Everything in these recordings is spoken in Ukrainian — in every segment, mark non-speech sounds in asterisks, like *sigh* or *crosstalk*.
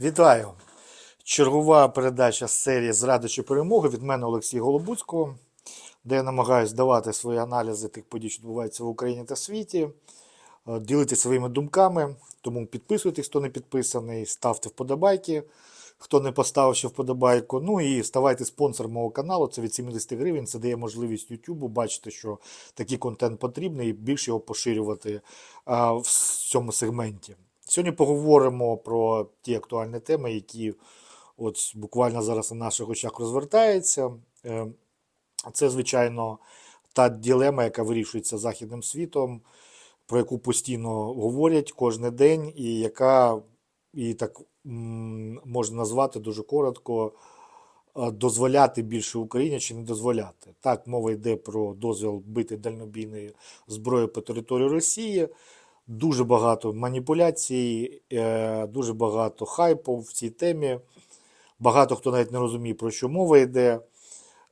Вітаю! Чергова передача з серії Зради чи перемоги від мене Олексія Голобуцького, де я намагаюся давати свої аналізи тих подій, що відбуваються в Україні та світі, е, ділитися своїми думками. Тому підписуйтесь, хто не підписаний, ставте вподобайки, хто не поставив ще вподобайку. Ну і ставайте спонсором мого каналу. Це від 70 гривень. Це дає можливість YouTube бачити, що такий контент потрібний, і більше його поширювати в цьому сегменті. Сьогодні поговоримо про ті актуальні теми, які от буквально зараз на наших очах розвертаються. Е, Це, звичайно, та ділема, яка вирішується західним світом, про яку постійно говорять кожен день, і яка і так можна назвати дуже коротко е, дозволяти більше Україні чи не дозволяти. Так, мова йде про дозвіл бити дальнобійною зброєю по території Росії. Дуже багато маніпуляцій, е, дуже багато хайпу в цій темі. Багато хто навіть не розуміє, про що мова йде.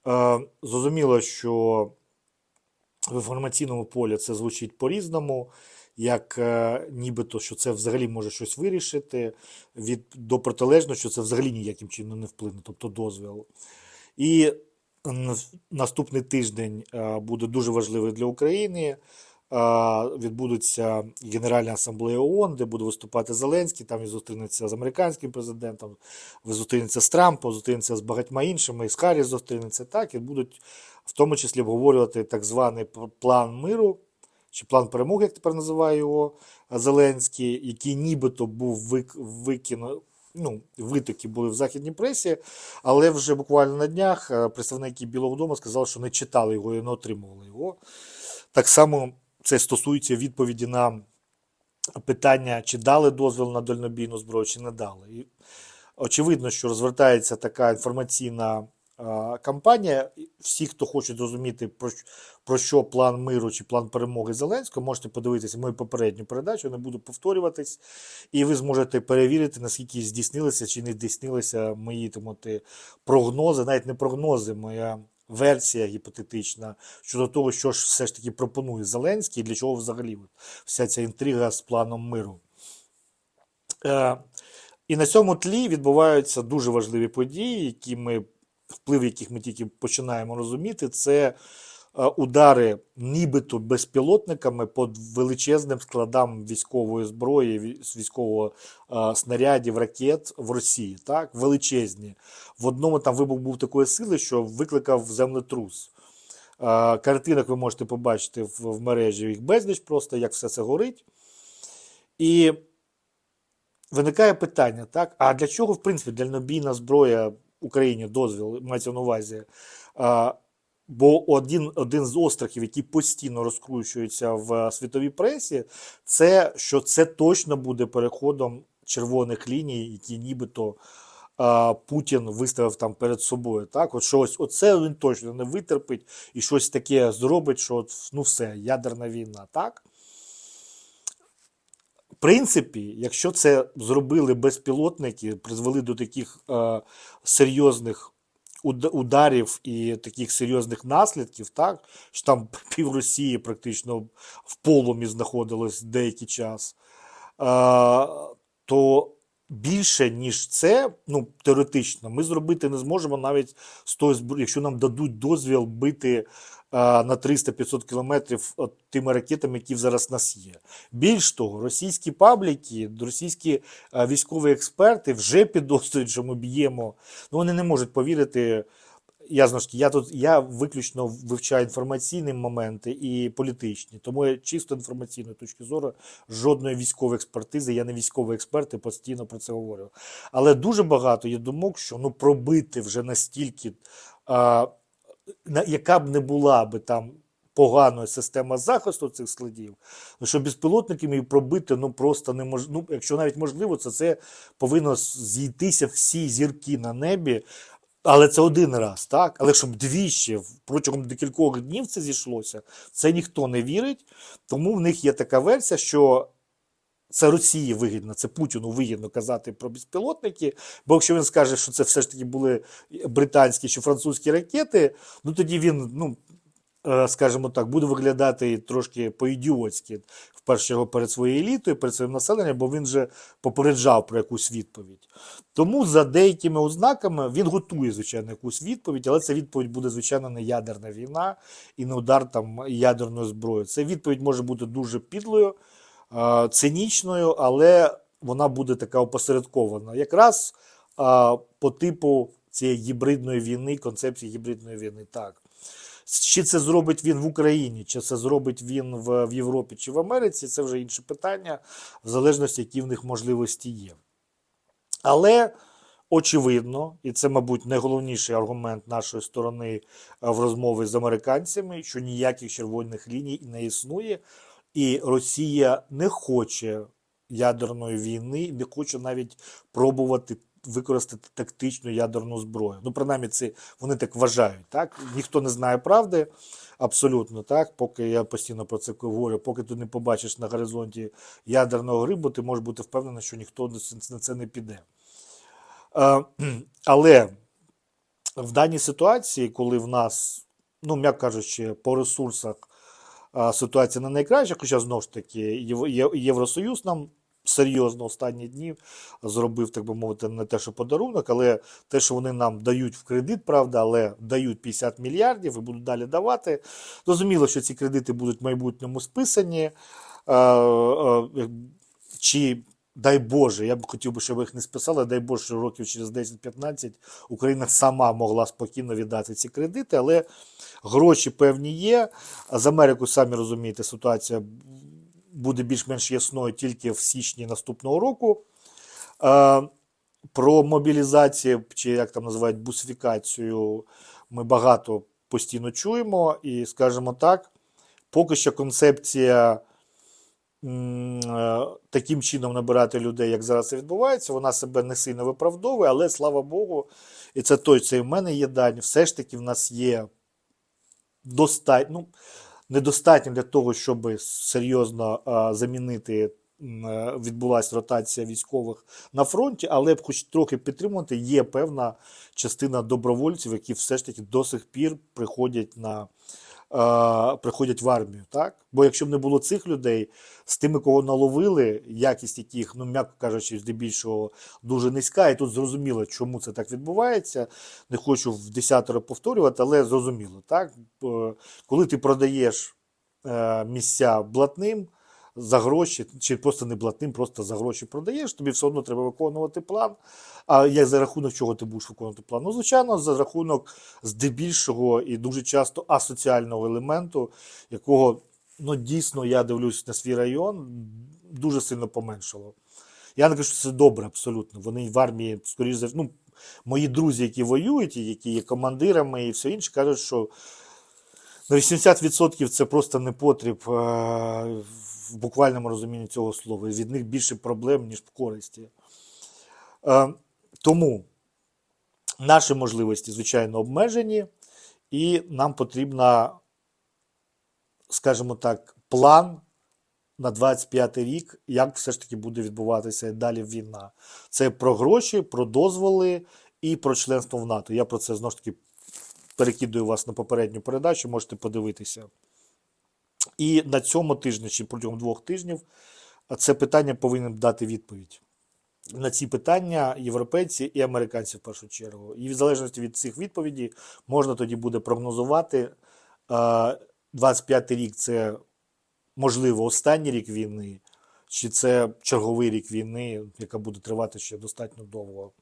Е, Зрозуміло, що в інформаційному полі це звучить по-різному, як е, нібито, що це взагалі може щось вирішити, від до протилежного, що це взагалі ніяким чином не вплине, тобто дозвіл. І наступний тиждень буде дуже важливий для України. Е, Відбудеться Генеральна асамблея ООН, де буде виступати Зеленський, там він зустрінеться з американським президентом, зустрінеться з Трампом, зустрінеться з багатьма іншими, і з Харріс зустрінеться так, і будуть в тому числі обговорювати так званий план миру, чи план перемоги, як тепер називає його Зеленський, який нібито був вик, викину, ну, витоки були в західній пресі, але вже буквально на днях е, представники Білого Дому сказали, що не читали його і не отримували його. Так само це стосується відповіді на питання, чи дали дозвіл на дальнобійну зброю, чи не дали. І очевидно, що розвертається така інформаційна кампанія. Всі, хто хочуть зрозуміти, про, про що план миру чи план перемоги Зеленського, можете подивитися мою попередню передачу, не буду повторюватись, і ви зможете перевірити, наскільки здійснилися чи не здійснилися мої от, е, прогнози, навіть не прогнози, моя версія гіпотетична щодо того, що ж все ж таки пропонує Зеленський, і для чого взагалі вся ця інтрига з планом миру. Е, і на цьому тлі відбуваються дуже важливі події, які ми, вплив яких ми тільки починаємо розуміти. Це удари нібито безпілотниками по величезним складам військової зброї, вій- військового е, снарядів, ракет в Росії. Так? Величезні. В одному там вибух був такої сили, що викликав землетрус. Е, Картинок ви можете побачити в мережі їх безліч, просто як все це горить. І виникає питання, так? А для чого, в принципі, дальнобійна зброя Україні дозвіл мається на увазі? Бо один, один з острахів, який постійно розкручується в світовій пресі, це що це точно буде переходом червоних ліній, які нібито а, Путін виставив там перед собою. Так, от щось, оце він точно не витерпить і щось таке зробить, що от, ну все, ядерна війна, так? В принципі, якщо це зробили безпілотники, призвели до таких е, серйозних ударів і таких серйозних наслідків, так, що там *laughs* пів Росії практично в полумі знаходилось деякий час, то більше, ніж це, ну, теоретично, ми зробити не зможемо навіть з тої зброї, якщо нам дадуть дозвіл бити е, на 300-500 кілометрів тими ракетами, які зараз в нас є. Більш того, російські пабліки, російські е, військові експерти вже *laughs* підозрюють, що ми б'ємо. Ну вони не можуть повірити. Я знову ж таки, я тут я виключно вивчаю інформаційні моменти і політичні, тому я чисто інформаційної точки зору жодної військової експертизи. Я не військовий експерт і постійно про це говорю. Але дуже багато є думок, що ну пробити вже настільки, а, на, яка б не була би там поганою система захисту цих складів, ну, що безпілотниками її пробити ну просто неможливо. Ну, якщо навіть можливо, це, це повинно зійтися всі зірки на небі. Але це один раз, так? Але щоб двічі протягом декількох днів це зійшлося, це ніхто не вірить. Тому в них є така версія, що це Росії вигідно, це Путіну вигідно казати про безпілотники. Бо якщо він скаже, що це все ж таки були британські чи французькі ракети, ну тоді він ну, скажімо так, буде виглядати трошки по-ідіотськи, в першу чергу перед своєю елітою, перед своїм населенням, бо він же попереджав про якусь відповідь. Тому за деякими ознаками він готує, звичайно, якусь відповідь, але ця відповідь буде, звичайно, не ядерна війна і не удар там ядерною зброєю. Ця відповідь може бути дуже підлою, е, цинічною, але вона буде така опосередкована. Якраз по типу цієї гібридної війни, концепції гібридної війни. Так. Чи це зробить він в Україні, чи це зробить він в, в Європі чи в Америці, це вже інше питання, в залежності, які в них можливості є. Але очевидно, і це, мабуть, найголовніший аргумент нашої сторони в розмові з американцями, що ніяких червоних ліній не існує, і Росія не хоче ядерної війни, не хоче навіть пробувати використати тактичну ядерну зброю. Ну, принаймні, це вони так вважають. Так? Ніхто не знає правди абсолютно, так? Поки я постійно про це говорю, поки ти не побачиш на горизонті ядерного грибу, ти можеш бути впевнений, що ніхто на це не піде. *clears throat* Але в даній ситуації, коли в нас, ну, м'яко кажучи, по ресурсах ситуація не найкраща, хоча знову ж таки Євросоюз нам серйозно останні дні зробив, так би мовити, не те, що подарунок, але те, що вони нам дають в кредит, правда, але дають 50 мільярдів і будуть далі давати. Зрозуміло, що ці кредити будуть в майбутньому списані. Е, е, Чи дай Боже, я б хотів би, щоб їх не списали, дай Боже, що років через 10-15 Україна сама могла спокійно віддати ці кредити, але гроші певні є. З Америкою, самі розумієте, ситуація буде більш-менш ясною тільки в січні наступного року. Е, Про мобілізацію, чи як там називають бусифікацію, ми багато постійно чуємо. І, скажімо так, поки що концепція е, таким чином набирати людей, як зараз це відбувається, вона себе не сильно виправдовує, але слава Богу, і це той, це і в мене є дані, все ж таки в нас є достатньо, ну, недостатньо для того, щоб серйозно замінити. е, Відбулася ротація військових на фронті, але б хоч трохи підтримувати, є певна частина добровольців, які все ж таки до сих пір приходять на приходять в армію. Так? Бо якщо б не було цих людей, з тими, кого наловили, якість яких, ну м'яко кажучи, здебільшого дуже низька, і тут зрозуміло, чому це так відбувається. Не хочу в десятеро повторювати, але зрозуміло. Так? Е, Коли ти продаєш е, місця блатним. За гроші, чи просто не блатним, просто за гроші продаєш, тобі все одно треба виконувати план. А як за рахунок чого ти будеш виконувати план? Ну, звичайно, за рахунок здебільшого і дуже часто асоціального елементу, якого ну, дійсно я дивлюсь на свій район, дуже сильно поменшало. Я не кажу, що це добре абсолютно. Вони в армії, скоріш за ну, мої друзі, які воюють, які є командирами і все інше, кажуть, що на 80% це просто непотріб е, в буквальному розумінні цього слова. І від них більше проблем, ніж в користі. Е, Тому наші можливості, звичайно, обмежені, і нам потрібна, скажімо так, план на 25 рік, як все ж таки буде відбуватися далі війна. Це про гроші, про дозволи і про членство в НАТО. Я про це знову ж таки перекидую вас на попередню передачу, можете подивитися. І на цьому тижні, чи протягом двох тижнів, це питання повинен дати відповідь. На ці питання європейці і американці в першу чергу. І в залежності від цих відповідей можна тоді буде прогнозувати. 25 й рік це можливо останній рік війни, чи це черговий рік війни, яка буде тривати ще достатньо довго.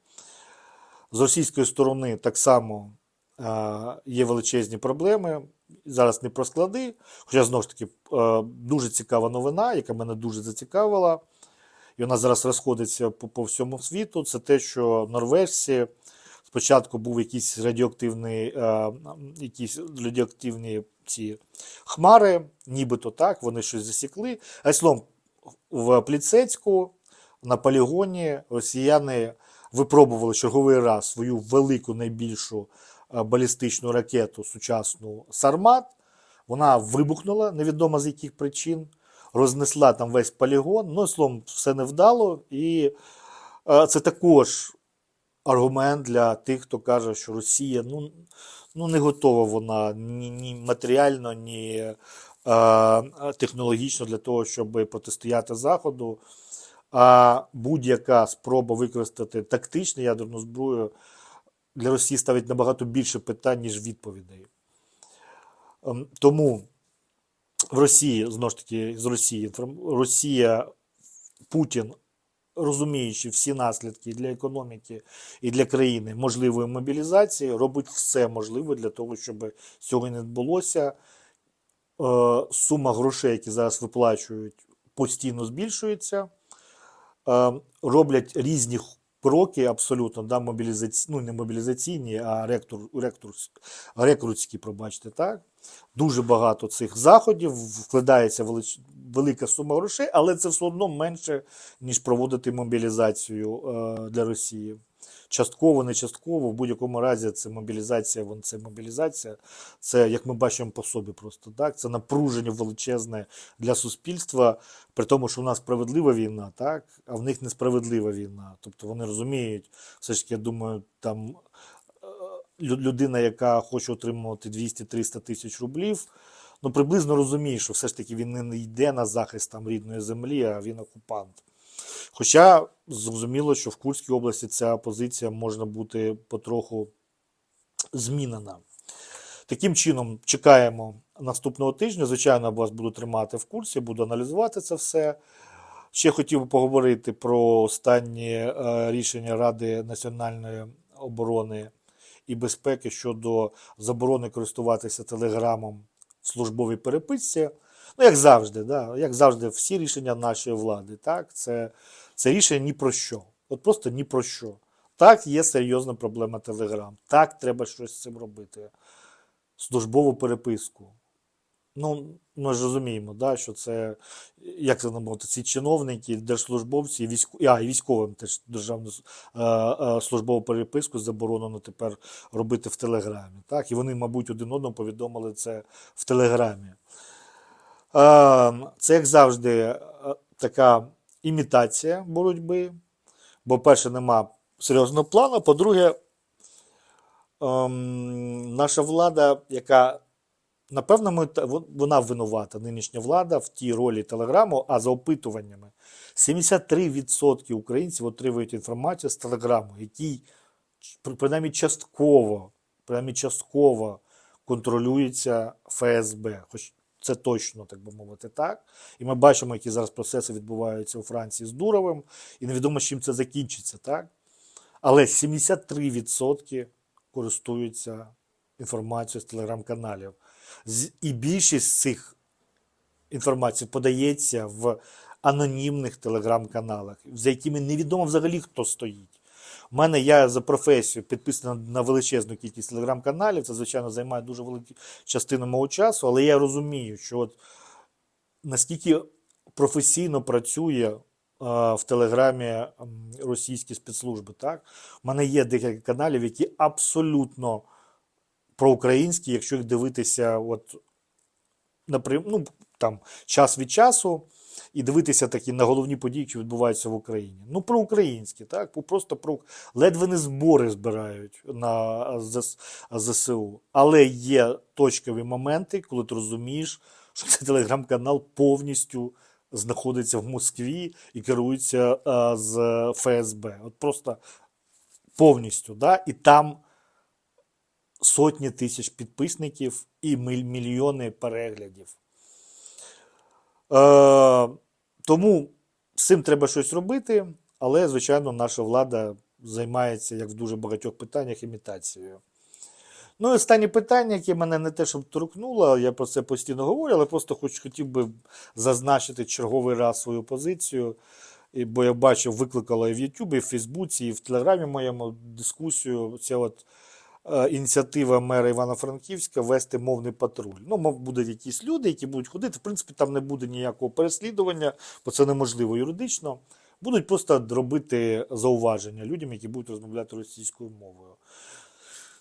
З російської сторони так само е, є величезні проблеми. Зараз не про склади. Хоча знову ж таки е, дуже цікава новина, яка мене дуже зацікавила, і вона зараз розходиться по, по всьому світу. Це те, що норвежці спочатку був якийсь радіоактивний, е, якісь радіоактивні ці хмари, нібито так, вони щось засікли. А словом, в Пліцецьку на полігоні росіяни випробували черговий раз свою велику найбільшу балістичну ракету сучасну Сармат. Вона вибухнула, невідомо з яких причин, рознесла там весь полігон. Ну, словом, все невдало. І е, це також аргумент для тих, хто каже, що Росія ну, ну не готова вона ні, ні матеріально, ні е, технологічно для того, щоб протистояти Заходу. А будь-яка спроба використати тактичну ядерну зброю для Росії ставить набагато більше питань, ніж відповідей. Ем, Тому в Росії, знову ж таки, з Росії, Росія, Путін, розуміючи всі наслідки для економіки і для країни можливої мобілізації, робить все можливе для того, щоб цього не відбулося. Е, Сума грошей, які зараз виплачують, постійно збільшується. Е, Роблять різні кроки абсолютно, да, мобілізаці... ну не мобілізаційні, а ректор, ректор, рекрутські, пробачте, так. Дуже багато цих заходів, вкладається велич... велика сума грошей, але це все одно менше, ніж проводити мобілізацію е, для Росії. Частково, не частково, в будь-якому разі це мобілізація, вон це мобілізація. Це, як ми бачимо по собі, просто так. Це напруження величезне для суспільства, при тому, що в нас справедлива війна, так, а в них несправедлива війна. Тобто вони розуміють, все ж таки, я думаю, там е, людина, яка хоче отримувати 200-300 тисяч рублів, ну приблизно розуміє, що все ж таки він не йде на захист там рідної землі, а він окупант. Хоча зрозуміло, що в Курській області ця позиція можна бути потроху змінена. Таким чином, чекаємо наступного тижня. Звичайно, вас буду тримати в курсі, буду аналізувати це все. Ще хотів би поговорити про останні е, рішення Ради національної оборони і безпеки щодо заборони користуватися телеграмом в службовій переписці. Ну, як завжди, да? як завжди, всі рішення нашої влади, так, це, це рішення ні про що. От просто ні про що. Так, є серйозна проблема Телеграм. Так, треба щось з цим робити. Службову переписку. Ну, ми ж розуміємо, да, що це, як це намовити, ці чиновники, держслужбовці, військо, а, і військовим теж державну е, е, службову переписку заборонено тепер робити в Телеграмі. Так? І вони, мабуть, один одному повідомили це в Телеграмі. Е, Це, як завжди, е, така імітація боротьби. Бо, перше, нема серйозного плану. По-друге, ем, наша влада, яка, напевно, вона винувата, нинішня влада в тій ролі Телеграму, а за опитуваннями 73% українців отримують інформацію з Телеграму, який при- принаймні частково, принаймні частково контролюється ФСБ. Хоч це точно, так би мовити, так. І ми бачимо, які зараз процеси відбуваються у Франції з Дуровим, і невідомо, з чим це закінчиться, так? Але 73% користуються інформацією з телеграм-каналів. І більшість цих інформацій подається в анонімних телеграм-каналах, за якими невідомо взагалі хто стоїть. У мене я за професією підписаний на величезну кількість телеграм-каналів. Це, звичайно, займає дуже велику частину мого часу, але я розумію, що от наскільки професійно працює в Телеграмі російські спецслужби. Так? У мене є декілька каналів, які абсолютно проукраїнські, якщо їх дивитися, от, напрям, ну, там, час від часу. І дивитися такі на головні події, які відбуваються в Україні. Ну, проукраїнські, так? Просто про ледве не збори збирають на ЗСУ. Але є точкові моменти, коли ти розумієш, що цей телеграм-канал повністю знаходиться в Москві і керується а, з ФСБ. От просто повністю. Да? І там сотні тисяч підписників і мільйони переглядів. Е, тому з цим треба щось робити, але, звичайно, наша влада займається, як в дуже багатьох питаннях, імітацією. Ну і останнє питання, яке мене не те, щоб торкнуло, я про це постійно говорю, але просто хоч хотів би зазначити черговий раз свою позицію. Бо я бачив, викликало і в Ютубі, і в Фейсбуці, і в Телеграмі моєму дискусію. Ця от ініціатива мера Івано-Франківська вести мовний патруль. Ну, мов, будуть якісь люди, які будуть ходити. В принципі, там не буде ніякого переслідування, бо це неможливо юридично. Будуть просто робити зауваження людям, які будуть розмовляти російською мовою.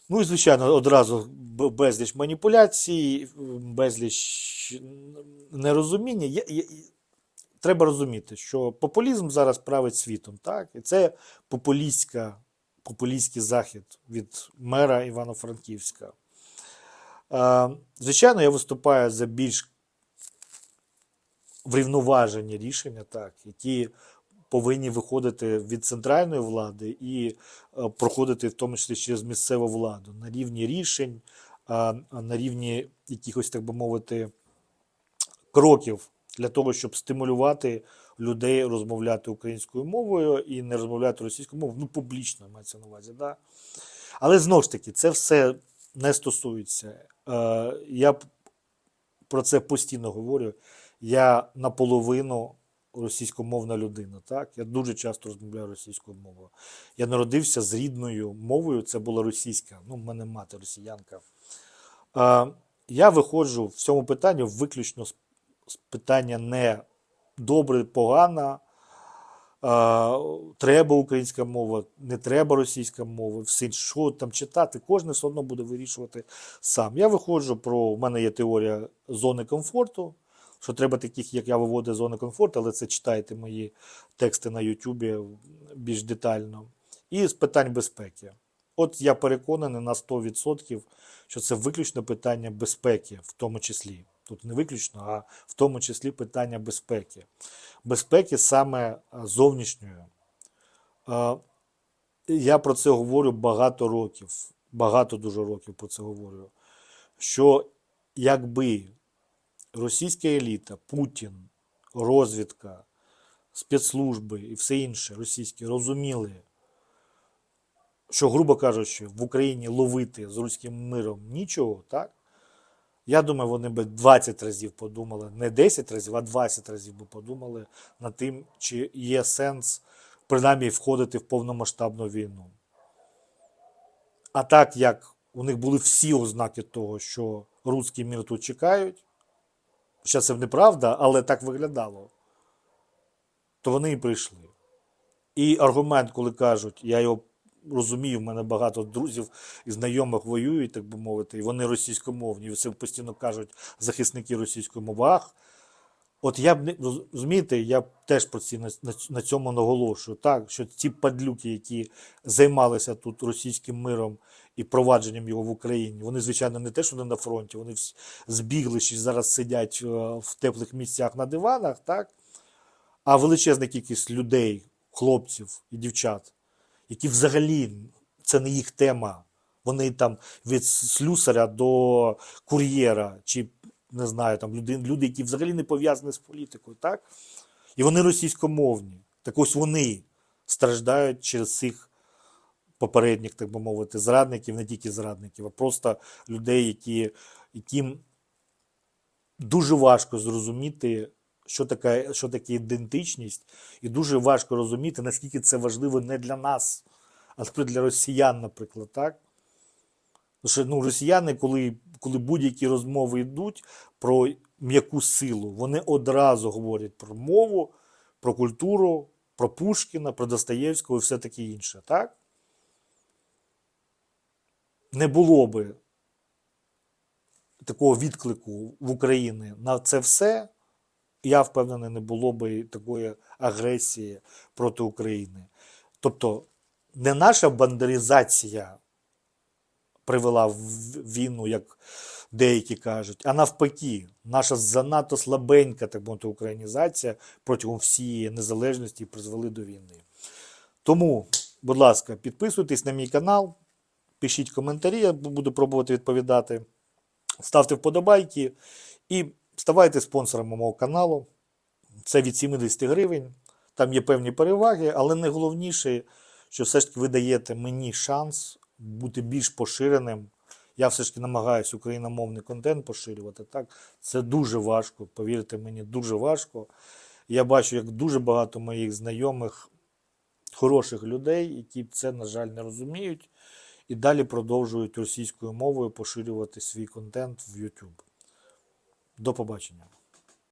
Ну і, звичайно, одразу безліч маніпуляцій, безліч нерозуміння. Я, я, треба розуміти, що популізм зараз править світом, так? І це популістська популістський захід від мера Івано-Франківська. Е, Звичайно, я виступаю за більш врівноважені рішення, так, які повинні виходити від центральної влади і е, проходити в тому числі через місцеву владу на рівні рішень, а на рівні якихось, так би мовити, кроків для того, щоб стимулювати людей розмовляти українською мовою і не розмовляти російською мовою, ну публічно мається на увазі. Да? Але знову ж таки, це все не стосується. Е, я про це постійно говорю. Я наполовину російськомовна людина. Так? Я дуже часто розмовляю російською мовою. Я народився з рідною мовою, це була російська. Ну, в мене мати росіянка. Е, я виходжу в цьому питанні виключно з, питання не добре, погана. Треба українська мова, не треба російська мова, все що там читати, кожен все одно буде вирішувати сам. Я виходжу про, у мене є теорія зони комфорту, що треба таких, як я виводив зони комфорту, але це читайте мої тексти на Ютубі більш детально. І з питань безпеки. От я переконаний на 100%, що це виключно питання безпеки, в тому числі. Тут не виключно, а в тому числі питання безпеки. Безпеки саме зовнішньої. Я про це говорю багато років, багато дуже років про це говорю. Що якби російська еліта, Путін, розвідка, спецслужби і все інше російське розуміли, що, грубо кажучи, в Україні ловити з руським миром нічого, так? Я думаю, вони би 20 разів подумали, не 10 разів, а 20 разів би подумали над тим, чи є сенс принаймні входити в повномасштабну війну. А так як у них були всі ознаки того, що руський мір тут чекають, хоча це неправда, але так виглядало, то вони і прийшли. І аргумент, коли кажуть, я його розумію, в мене багато друзів і знайомих воюють, так би мовити, і вони російськомовні, і це постійно кажуть захисники російської мови. Ах, От я б не розумієте, я теж про ці на, цьому наголошую. Так, що ці падлюки, які займалися тут російським миром і провадженням його в Україні, вони, звичайно, не те, що не на фронті, вони збігли й зараз сидять е, в теплих місцях на диванах, так? а величезна кількість людей, хлопців і дівчат, які взагалі це не їх тема. Вони там від слюсаря до кур'єра, чи не знаю, там люди, люди, які взагалі не пов'язані з політикою, так? І вони російськомовні. Так ось вони страждають через цих попередніх, так би мовити, зрадників, не тільки зрадників, а просто людей, які, яким дуже важко зрозуміти, що таке, що таке ідентичність, і дуже важко розуміти, наскільки це важливо не для нас, а для росіян, наприклад, так? Тому що ну, росіяни, коли, коли будь-які розмови йдуть про м'яку силу, вони одразу говорять про мову, про культуру, про Пушкіна, про Достоєвського і все таке інше, так? Не було би такого відклику в Україні на це все, я впевнений, не було би такої агресії проти України. Тобто, не наша бандеризація привела в війну, як деякі кажуть, а навпаки, наша занадто слабенька, так мовити, українізація протягом всієї незалежності призвели до війни. Тому, будь ласка, підписуйтесь на мій канал, пишіть коментарі, я буду пробувати відповідати. Ставте вподобайки і ставайте спонсорами мого каналу. Це від 70 гривень. Там є певні переваги, але найголовніше, що все ж таки ви даєте мені шанс бути більш поширеним. Я все ж таки намагаюся україномовний контент поширювати. Так? Це дуже важко, повірте мені, дуже важко. Я бачу, як дуже багато моїх знайомих, хороших людей, які це, на жаль, не розуміють, і далі продовжують російською мовою поширювати свій контент в YouTube. До побачення.